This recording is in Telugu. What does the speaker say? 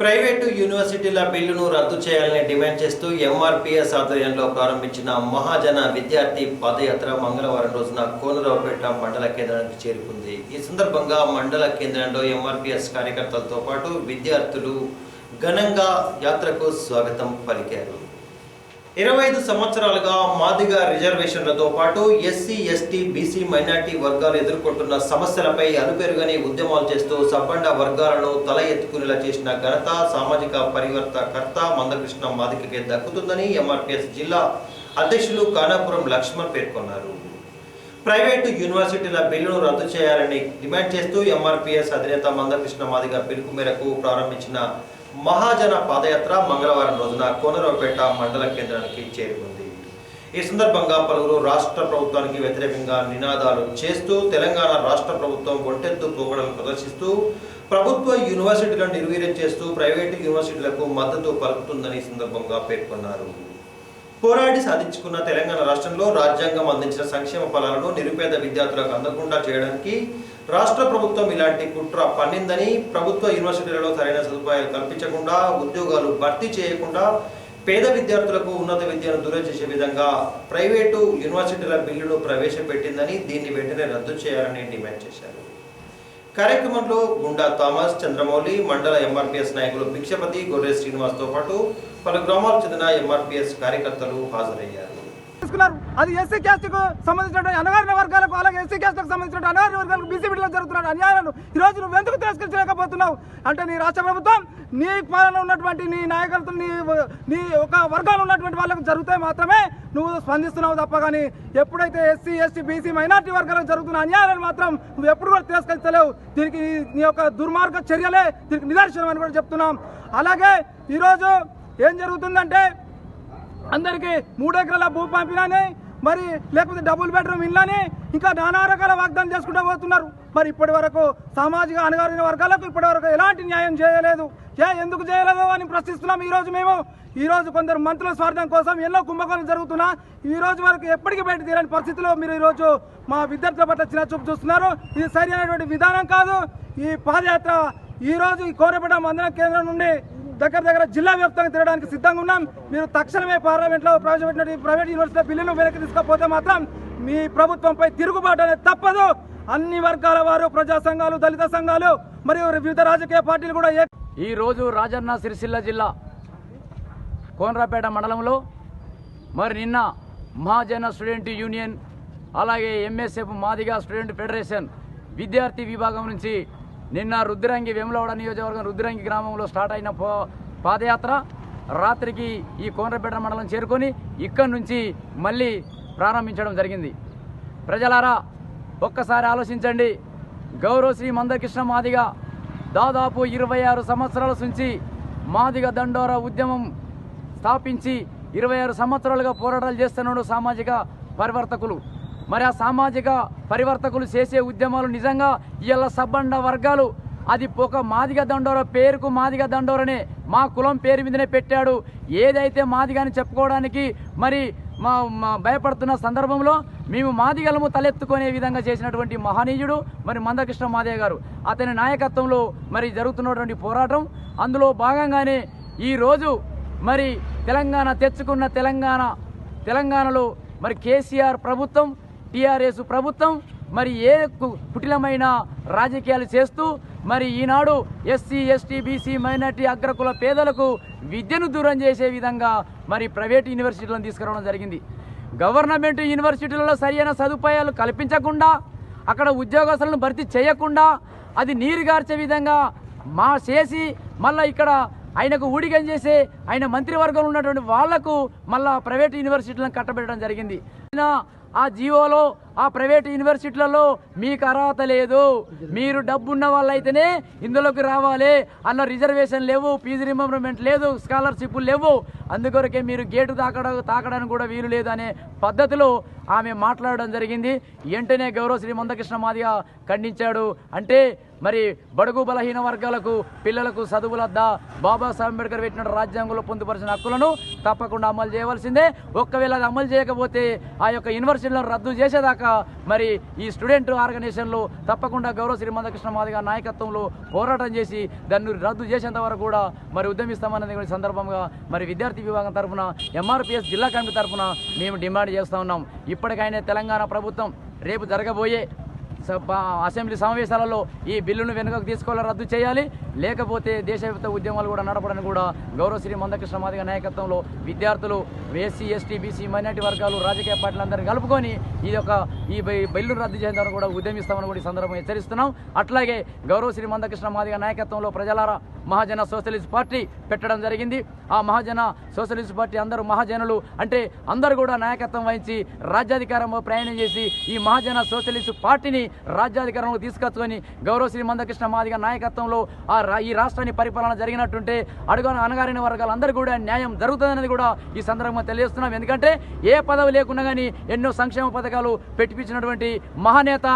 ప్రైవేటు యూనివర్సిటీల బిల్లును రద్దు చేయాలని డిమాండ్ చేస్తూ ఎంఆర్పిఎస్ ఆధ్వర్యంలో ప్రారంభించిన మహాజన విద్యార్థి పాదయాత్ర మంగళవారం రోజున కోనరావుపేట మండల కేంద్రానికి చేరుకుంది. ఈ సందర్భంగా మండల కేంద్రంలో ఎంఆర్పిఎస్ కార్యకర్తలతో పాటు విద్యార్థులు ఘనంగా యాత్రకు స్వాగతం పలికారు. ఇరవై ఐదు సంవత్సరాలుగా మాదిగ రిజర్వేషన్లతో పాటు ఎస్సీ ఎస్టీ బీసీ మైనార్టీ వర్గాలు ఎదుర్కొంటున్న సమస్యలపై అలుపెరుగని ఉద్యమాలు చేస్తూ సబ్బండ వర్గాలను తల ఎత్తుకునేలా చేసిన ఘనత సామాజిక పరివర్తకర్త మందకృష్ణ మాదికకే దక్కుతుందని ఎంఆర్పిఎస్ జిల్లా అధ్యక్షులు కానాపురం లక్ష్మణ్ పేర్కొన్నారు. ప్రైవేటు యూనివర్సిటీల బిల్లును రద్దు చేయాలని డిమాండ్ చేస్తూ ఎంఆర్పిఎస్ అధినేత మందకృష్ణ మాదిగ పిలుపు మేరకు ప్రారంభించిన మహాజన పాదయాత్ర మంగళవారం రోజున కోనరావుపేట మండల కేంద్రానికి చేరుకుంది. ఈ సందర్భంగా పలువురు రాష్ట్ర ప్రభుత్వానికి వ్యతిరేకంగా నినాదాలు చేస్తూ తెలంగాణ రాష్ట్ర ప్రభుత్వం ఒంటెత్తు పోకడలు ప్రదర్శిస్తూ ప్రభుత్వ యూనివర్సిటీలను నిర్వీర్యం చేస్తూ ప్రైవేటు యూనివర్సిటీలకు మద్దతు పలుకుతుందని సందర్భంగా పేర్కొన్నారు. పోరాడి సాధించుకున్న తెలంగాణ రాష్ట్రంలో రాజ్యాంగం అందించిన సంక్షేమ ఫలాలను నిరుపేద విద్యార్థులకు అందకుండా చేయడానికి రాష్ట్ర ప్రభుత్వం ఇలాంటి కుట్ర పన్నిందని ప్రభుత్వ యూనివర్సిటీలలో సరైన సదుపాయాలు కల్పించకుండా ఉద్యోగాలు భర్తీ చేయకుండా పేద విద్యార్థులకు ఉన్నత విద్యను దూరం చేసే విధంగా ప్రైవేటు యూనివర్సిటీల బిల్లును ప్రవేశపెట్టిందని దీన్ని వెంటనే రద్దు చేయాలని డిమాండ్ చేశారు. కార్యక్రమంలో గుండా థామస్ చంద్రమౌళి మండల ఎంఆర్పిఎస్ నాయకులు భిక్షపతి గొర్రె శ్రీనివాస్తో పాటు పలు గ్రామాలకు చెందిన ఎంఆర్పిఎస్ కార్యకర్తలు హాజరయ్యారు. తీసుకున్నారు. అది ఎస్సీ క్యాస్ట్కు సంబంధించిన అనగారిన వర్గాలకు అలాగే ఎస్సీ క్యాస్ట్కు సంబంధించిన అనగారిన వర్గాలకు బీసీ బిడ్డలు జరుగుతున్న అన్యాయాలను ఈ రోజు నువ్వు ఎందుకు తిరస్కరించలేకపోతున్నావు? అంటే నీ రాష్ట్ర ప్రభుత్వం నీ పాలన ఉన్నటువంటి నీ నాయకులతో నీ నీ ఒక వర్గాలు ఉన్నటువంటి వాళ్ళకు జరిగితే మాత్రమే నువ్వు స్పందిస్తున్నావు తప్ప కానీ ఎప్పుడైతే ఎస్సీ ఎస్టీ బీసీ మైనార్టీ వర్గాలకు జరుగుతున్న అన్యాయాలను మాత్రం నువ్వు ఎప్పుడు కూడా తిరస్కరించలేవు. దీనికి నీ యొక్క దుర్మార్గ చర్యలే దీనికి నిదర్శనం అని కూడా చెప్తున్నాం. అలాగే ఈరోజు ఏం జరుగుతుందంటే అందరికీ మూడు ఎకరాల భూ పంపిణీ మరి లేకపోతే డబుల్ బెడ్రూమ్ ఇళ్ళని ఇంకా నానా రకాల వాగ్దానం చేసుకుంటూ పోతున్నారు. మరి ఇప్పటి వరకు సామాజిక అణగారిన వర్గాలకు ఇప్పటి వరకు ఎలాంటి న్యాయం చేయలేదు. ఏ ఎందుకు చేయలేదు అని ప్రశ్నిస్తున్నాం ఈ రోజు మేము. ఈ రోజు కొందరు మంత్రుల స్వార్థం కోసం ఎన్నో కుంభకోణం జరుగుతున్నా ఈ రోజు వరకు ఎప్పటికీ బయట తీరని పరిస్థితిలో మీరు ఈ రోజు మా విద్యార్థుల పట్ల చిన్న చూపు చూస్తున్నారు. ఇది సరి విధానం కాదు. ఈ పాదయాత్ర ఈ రోజు ఈ కోరపేట మందన కేంద్రం నుండి దగ్గర దగ్గర జిల్లా వ్యాప్తంగా తిరగడానికి సిద్ధంగా ఉన్నాం. మీరు తక్షణమే పార్లమెంట్లో ప్రవేశపెట్టిన ప్రైవేట్ యూనివర్సిటీ బిల్లును వెనక్కి తీసుకపోతే మాత్రం మీ ప్రభుత్వంపై తిరుగుబాటు అనేది తప్పదు. అన్ని వర్గాల వారు ప్రజా సంఘాలు దళిత సంఘాలు మరియు వివిధ రాజకీయ పార్టీలు కూడా ఈ రోజు రాజన్న సిరిసిల్ల జిల్లా కోనరాపేట మండలంలో మరి నిన్న మహాజన స్టూడెంట్ యూనియన్ అలాగే ఎంఎస్ఎఫ్ మాదిగా స్టూడెంట్ ఫెడరేషన్ విద్యార్థి విభాగం నుంచి నిన్న రుద్రంగి వేములవాడ నియోజకవర్గం రుద్రంగి గ్రామంలో స్టార్ట్ అయిన పాదయాత్ర. రాత్రికి ఈ కోనరపేట మండలం చేరుకొని ఇక్కడి నుంచి మళ్ళీ ప్రారంభించడం జరిగింది. ప్రజలారా ఒక్కసారి ఆలోచించండి. గౌరవ శ్రీ మందకృష్ణ మాదిగ దాదాపు ఇరవై ఆరు సంవత్సరాల నుంచి మాదిగ దండోర ఉద్యమం స్థాపించి ఇరవై ఆరు సంవత్సరాలుగా పోరాటాలు చేస్తున్నాడు సామాజిక పరివర్తకులు. మరి ఆ సామాజిక పరివర్తకులు చేసే ఉద్యమాలు నిజంగా ఇవాళ సబ్బండ వర్గాలు. అది ఒక మాదిగ దండోర పేరుకు మాదిగ దండోరనే మా కులం పేరు మీదనే పెట్టాడు. ఏదైతే మాదిగాని చెప్పుకోవడానికి మరి మా మా భయపడుతున్న సందర్భంలో మేము మాదిగలము తలెత్తుకునే విధంగా చేసినటువంటి మహనీయుడు మరి మందకృష్ణ మాదయ్య గారు. అతని నాయకత్వంలో మరి జరుగుతున్నటువంటి పోరాటం. అందులో భాగంగానే ఈరోజు మరి తెలంగాణ తెచ్చుకున్న తెలంగాణ తెలంగాణలో మరి కేసీఆర్ ప్రభుత్వం టీఆర్ఎస్ ప్రభుత్వం మరి ఏ కు- కుటిలమైన రాజకీయాలు చేస్తూ మరి ఈనాడు ఎస్సీ ఎస్టీ బీసీ మైనార్టీ అగ్రకుల పేదలకు విద్యను దూరం చేసే విధంగా మరి ప్రైవేట్ యూనివర్సిటీలను తీసుకురావడం జరిగింది. గవర్నమెంట్ యూనివర్సిటీలలో సరైన సదుపాయాలు కల్పించకుండా అక్కడ ఉద్యోగస్తులను భర్తీ చేయకుండా అది నీరు గార్చే విధంగా మా చేసి మళ్ళీ ఇక్కడ ఆయనకు ఊడిగం చేసే ఆయన మంత్రివర్గంలో ఉన్నటువంటి వాళ్ళకు మళ్ళా ప్రైవేట్ యూనివర్సిటీలను కట్టబెట్టడం జరిగింది. ఆ జీవోలో ఆ ప్రైవేట్ యూనివర్సిటీలలో మీకు అర్హత లేదు. మీరు డబ్బున్న వాళ్ళైతేనే ఇందులోకి రావాలి అన్న రిజర్వేషన్ లేవు ఫీజు రింబర్మెంట్ లేదు స్కాలర్షిప్లు లేవు. అందుకొరకే మీరు గేటు తాకడ తాకడానికి కూడా వీలు లేదు అనే పద్ధతిలో ఆమె మాట్లాడడం జరిగింది. వెంటనే గౌరవ శ్రీ మందకృష్ణ మాదిగా ఖండించాడు. అంటే మరి బడుగు బలహీన వర్గాలకు పిల్లలకు చదువులద్దా బాబాసాహెబ్ అంబేద్కర్ పెట్టిన రాజ్యాంగంలో పొందుపరిచిన హక్కులను తప్పకుండా అమలు చేయవలసిందే. ఒక్కవేళ అది అమలు చేయకపోతే ఆ యొక్క యూనివర్సిటీలను రద్దు చేసేదాకా మరి ఈ స్టూడెంట్ ఆర్గనైజేషన్లు తప్పకుండా గౌరవ శ్రీ మందకృష్ణ మాదిగ నాయకత్వంలో పోరాటం చేసి దాన్ని రద్దు చేసేంత వరకు కూడా మరి ఉద్యమిస్తామన్నది సందర్భంగా మరి విద్యార్థి విభాగం తరఫున ఎంఆర్పిఎస్ జిల్లా కమిటీ తరఫున మేము డిమాండ్ చేస్తూ ఉన్నాం. ఇప్పటికైనా తెలంగాణ ప్రభుత్వం రేపు జరగబోయే అసెంబ్లీ సమావేశాలలో ఈ బిల్లును వెనుకకు తీసుకోవాలి రద్దు చేయాలి. లేకపోతే దేశవ్యాప్త ఉద్యమాలు కూడా నడపడానికి కూడా గౌరవశ్రీ మందకృష్ణ మాదిగ నాయకత్వంలో విద్యార్థులు ఎస్సీ ఎస్టీ బీసీ మైనార్టీ వర్గాలు రాజకీయ పార్టీలందరినీ కలుపుకొని ఈ యొక్క ఈ బిల్లు రద్దు చేయడానికి కూడా ఉద్యమిస్తామని కూడా ఈ సందర్భంగా హెచ్చరిస్తున్నాం. అట్లాగే గౌరవశ్రీ మందకృష్ణ మాదిగ నాయకత్వంలో ప్రజలారా మహాజన సోషలిస్ట్ పార్టీ పెట్టడం జరిగింది. ఆ మహాజన సోషలిస్ట్ పార్టీ అందరూ మహాజనులు అంటే అందరూ కూడా నాయకత్వం వహించి రాజ్యాధికారంలో ప్రయాణం చేసి ఈ మహాజన సోషలిస్ట్ పార్టీని రాజ్యాధికారంలో తీసుకొచ్చుకొని గౌరవ శ్రీ మందకృష్ణ మాదిగ నాయకత్వంలో ఆ రా- ఈ రాష్ట్రాన్ని పరిపాలన జరిగినట్టుంటే అడుగున అనగారిన వర్గాలందరూ కూడా న్యాయం జరుగుతుందనేది కూడా ఈ సందర్భంగా తెలియజేస్తున్నాం. ఎందుకంటే ఏ పదవి లేకున్నా కానీ ఎన్నో సంక్షేమ పథకాలు పెట్టిపించినటువంటి మహానేత